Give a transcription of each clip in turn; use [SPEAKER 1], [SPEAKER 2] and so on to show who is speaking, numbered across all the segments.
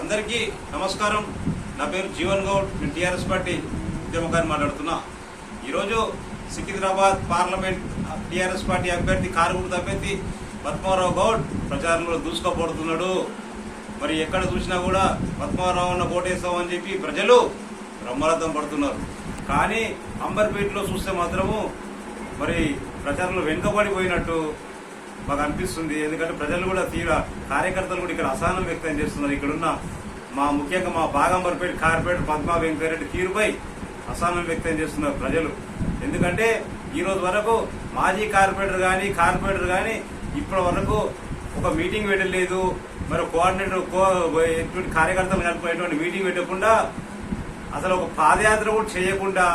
[SPEAKER 1] అందరికీ నమస్కారం. నా పేరు జీవన్ గౌడ్. నేను టీఆర్ఎస్ పార్టీ ఉద్యమకాన్ని మాట్లాడుతున్నా. ఈరోజు సికింద్రాబాద్ పార్లమెంట్ టీఆర్ఎస్ పార్టీ అభ్యర్థి కారుగుడు అభ్యర్థి పద్మారావు గౌడ్ ప్రచారంలో దూసుకుపోతున్నాడు. మరి ఎక్కడ చూసినా కూడా పద్మారావు అన్న ఓటేస్తామని చెప్పి ప్రజలు బ్రహ్మరథం పడుతున్నారు. కానీ అంబర్పేటలో చూస్తే మాత్రము మరి ప్రచారంలో వెనుకబడిపోయినట్టు మాకు అనిపిస్తుంది. ఎందుకంటే ప్రజలు కూడా తీవ్ర కార్యకర్తలు కూడా ఇక్కడ అసహనం వ్యక్తం చేస్తున్నారు. ఇక్కడున్న మా ముఖ్యంగా మా బాగంబర్పేట కార్పొరేటర్ పద్మా వెంకయ్యరెడ్డి తీరుపై అసహనం వ్యక్తం చేస్తున్నారు ప్రజలు. ఎందుకంటే ఈ రోజు వరకు మాజీ కార్పొరేటర్ కానీ కార్పొరేటర్ కానీ ఇప్పటి వరకు ఒక మీటింగ్ పెట్టలేదు మరి కోఆర్డినేటర్ కో ఎటువంటి కార్యకర్తలు కలిపేటువంటి మీటింగ్ పెట్టకుండా అసలు ఒక పాదయాత్ర కూడా చేయకుండా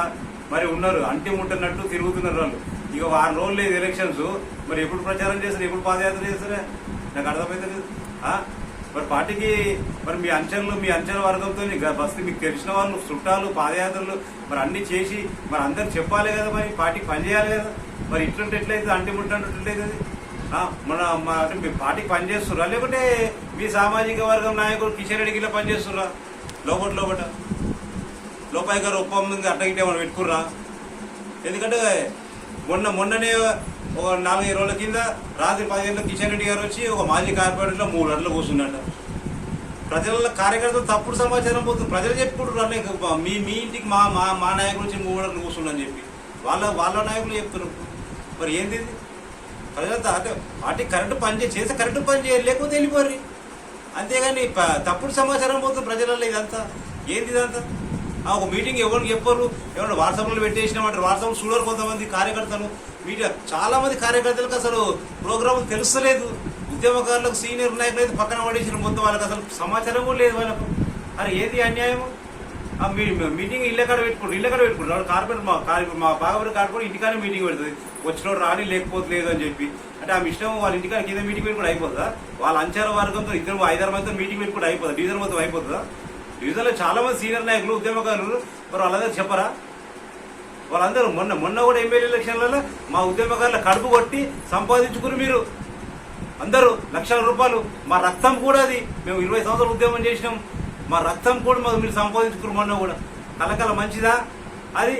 [SPEAKER 1] మరి ఉన్నారు. అంటి ముట్టనట్టు తిరుగుతున్నారు వాళ్ళు. ఇక వారం రోజులు లేదు ఎలక్షన్స్ మరి ఎప్పుడు ప్రచారం చేస్తారు? ఎప్పుడు పాదయాత్ర చేస్తారా? నాకు అర్థమవుతుంది మరి పార్టీకి మరి మీ అంచెలు మీ అంచెల వర్గంతో బస్తీ మీకు తెలిసిన వాళ్ళు చుట్టాలు పాదయాత్రలు మరి అన్ని చేసి మరి అందరు చెప్పాలి కదా మరి పార్టీకి పనిచేయాలి కదా. మరి ఇట్లుంటే ఎట్లయితే అంటి ముట్టంటే ఎట్లయితే మన మా అంటే మీ పార్టీకి పనిచేస్తుర్రా లేకుంటే మీ సామాజిక వర్గం నాయకుడు కిషన్ రెడ్డికి ఇలా పనిచేస్తుర్రా లోపల లోపట లోపాయి గారు ఒప్పందంగా అట్ట మనం పెట్టుకుర్రా? ఎందుకంటే మొన్న మొన్ననే ఒక నాలుగైదు రోజుల కింద రాత్రి పదిహేనులో కిషన్ రెడ్డి గారు వచ్చి ఒక మాజీ కార్పొరేటర్లో మూడు గంటలు కూర్చున్నట్టు ప్రజల కార్యకర్తలు తప్పుడు సమాచారం పోతుంది ప్రజలు చెప్పుకుంటున్నారు అన్నీ మీ మీ ఇంటికి మా మా మా నాయకులు వచ్చి మూడు గంటలు కూర్చుండని చెప్పి. వాళ్ళ వాళ్ళ నాయకులు చెప్తున్నారు. మరి ఏంది ప్రజలంతా అంటే వాటి కరెక్ట్ పని చేస్తే కరెక్ట్ పని చేయాలి లేకపోతే వెళ్ళిపోరు అంతేగాని ప- తప్పుడు సమాచారం పోతుంది ప్రజలలో ఇదంతా. ఏంది ఇదంతా? ఒక మీటింగ్ ఎవరికి చెప్పరు? ఎవరు వాట్సాప్లో పెట్టేసినామంటారు వాట్సాప్ చూడరు కొంతమంది కార్యకర్తలు. మీడియా చాలా మంది కార్యకర్తలకు అసలు ప్రోగ్రామ్ తెలుస్తలేదు. ఉద్యమకారులకు సీనియర్ నాయకులు అయితే పక్కన పడేసిన మొత్తం వాళ్ళకి. అసలు సమాచారం కూడా లేదు వాళ్ళకు. అరే ఏది అన్యాయము? ఆ మీ మీటింగ్ ఇళ్ళ కాడ పెట్టుకుంటారు? ఇళ్ళ కాడ పెట్టుకుంటారు? కార్పొరేట్ మా కార్య మా బాగపడి కార్పొరేట్ ఇంటికానే మీటింగ్ పెడుతుంది. వచ్చినోడు రాని లేకపోతే లేదు అని చెప్పి. అంటే ఆ ఇష్టం వాళ్ళ ఇంటికాడ కింద మీటింగ్ పెట్టుకుంటే అయిపోతుందా? వాళ్ళ అంచార వర్గంతో ఇద్దరు ఐదారు మందితో మీటింగ్ పెట్టుకుంటే అయిపోతుంది? డీజర్ మొత్తం అయిపోతుందా? డివిజన్లో చాలా మంది సీనియర్ నాయకులు ఉద్యమకారులు మరి వాళ్ళందరూ చెప్పరా? వాళ్ళందరూ మొన్న మొన్న కూడా ఎమ్మెల్యే ఎలక్షన్లలో మా ఉద్యమకారుల కడుపు కొట్టి సంపాదించుకుని మీరు. అందరూ లక్షల రూపాయలు. మా రక్తం కూడా అది. మేము ఇరవై సంవత్సరాలు ఉద్యమం చేసినాం. మా రక్తం కూడా మాకు మీరు సంపాదించుకుని మొన్న కూడా. కలకల మంచిదా? అది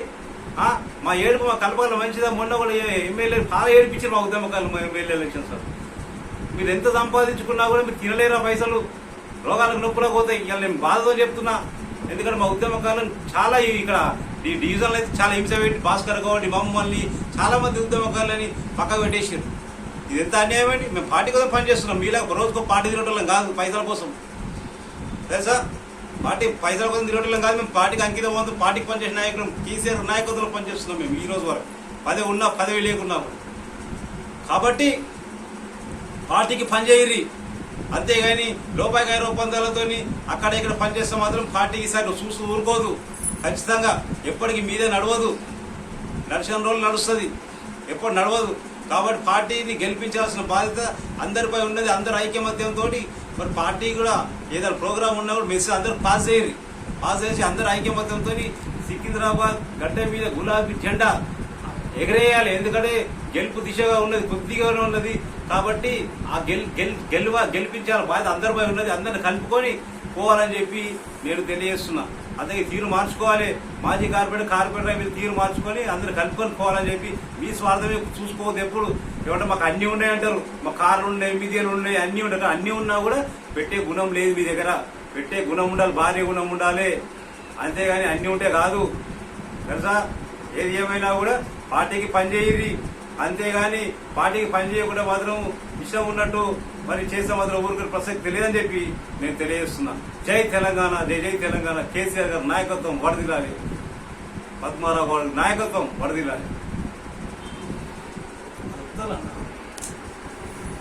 [SPEAKER 1] మా ఏడుపు మా కలపకల మంచిదా? మొన్న కూడా ఎమ్మెల్యే చాలా ఏడిపించారు మా ఉద్యమకారులు మా ఎమ్మెల్యే ఎలక్షన్స్. మీరు ఎంత సంపాదించుకున్నా కూడా మీరు తినలేరా పైసలు? రోగాలకు నొప్పులకు పోతాయి. ఇవాళ నేను బాధతో చెప్తున్నా. ఎందుకంటే మా ఉద్యమకారులను చాలా ఇక్కడ ఈ డివిజన్లు అయితే చాలా హింస పెట్టి భాస్కర్ గౌడ్ మమ్మల్ని చాలా మంది ఉద్యమకారులని పక్కకు పెట్టేసారు ఇది ఎంత అన్యాయం అండి? మేము పార్టీ కోసం పనిచేస్తున్నాం మీలా రోజుకో పార్టీ తిరగటం కాదు పైసల కోసం. తెలుసా పార్టీ పైసల కోసం తిరగటం కాదు. మేము పార్టీకి అంకితం పోతూ పార్టీకి పనిచేసిన నాయకులు కేసీఆర్ నాయకత్వంలో పనిచేస్తున్నాం మేము ఈ రోజు వరకు. పదవి ఉన్నా పదవి లేకున్నా కాబట్టి పార్టీకి పనిచేయరి అంతేగాని లోపాయి ఒప్పందాలతో అక్కడ ఇక్కడ పనిచేస్తే మాత్రం పార్టీకి ఈసారి చూస్తూ ఊరుకోదు. ఖచ్చితంగా ఎప్పటికీ మీదే నడవదు. నడిచిన రోజులు నడుస్తుంది. ఎప్పుడు నడవదు. కాబట్టి పార్టీని గెలిపించాల్సిన బాధ్యత అందరిపై ఉన్నది అందరు ఐక్యమత్యంతో మరి పార్టీ కూడా ఏదైనా ప్రోగ్రామ్ ఉన్నా కూడా మెసేజ్ అందరూ పాస్ చేయరు. పాస్ చేసి అందరు ఐక్యమత్యంతో సికింద్రాబాద్ గడ్డ మీద గులాబీ జెండా ఎగరేయాలి. ఎందుకంటే గెలుపు దిశగా ఉన్నది కొద్దిగానే ఉన్నది. కాబట్టి ఆ గెల్ గెల్ గెలువ గెలిపించాలి బాధ్యత అందరిపై ఉన్నది. అందరిని కలుపుకొని పోవాలని చెప్పి నేను తెలియజేస్తున్నా. అందుకే తీరు మార్చుకోవాలి. మాజీ కార్పొరేటర్ కార్పొరేటర్ మీరు తీరు మార్చుకొని అందరు కలుపుకొని పోవాలని చెప్పి మీ స్వార్థమే చూసుకోవద్దు ఎప్పుడు. ఏమంటే మాకు అన్నీ ఉన్నాయి అంటారు. మా కార్లు ఉన్నాయి మీడియాలు ఉన్నాయి అన్నీ ఉంటాయి అన్నీ ఉన్నా కూడా పెట్టే గుణం లేదు మీ దగ్గర. పెట్టే గుణం ఉండాలి భార్య గుణం ఉండాలి. అంతేగాని అన్నీ ఉంటే కాదు. తెలుసా? ఏది ఏమైనా కూడా పార్టీకి పనిచేయరి అంతేగాని పార్టీకి పని చేయకుండా మాత్రం ఇష్టం ఉన్నట్టు మరి చేస్తే మాత్రం ఊరికి ప్రసక్తి తెలియదని చెప్పి నేను తెలియజేస్తున్నా. జై తెలంగాణ జై జై తెలంగాణ. కేసీఆర్ గారి నాయకత్వం వడదిల్లాలి పద్మారావు గారి నాయకత్వం వడదిల్లాలి
[SPEAKER 2] వదలన్నా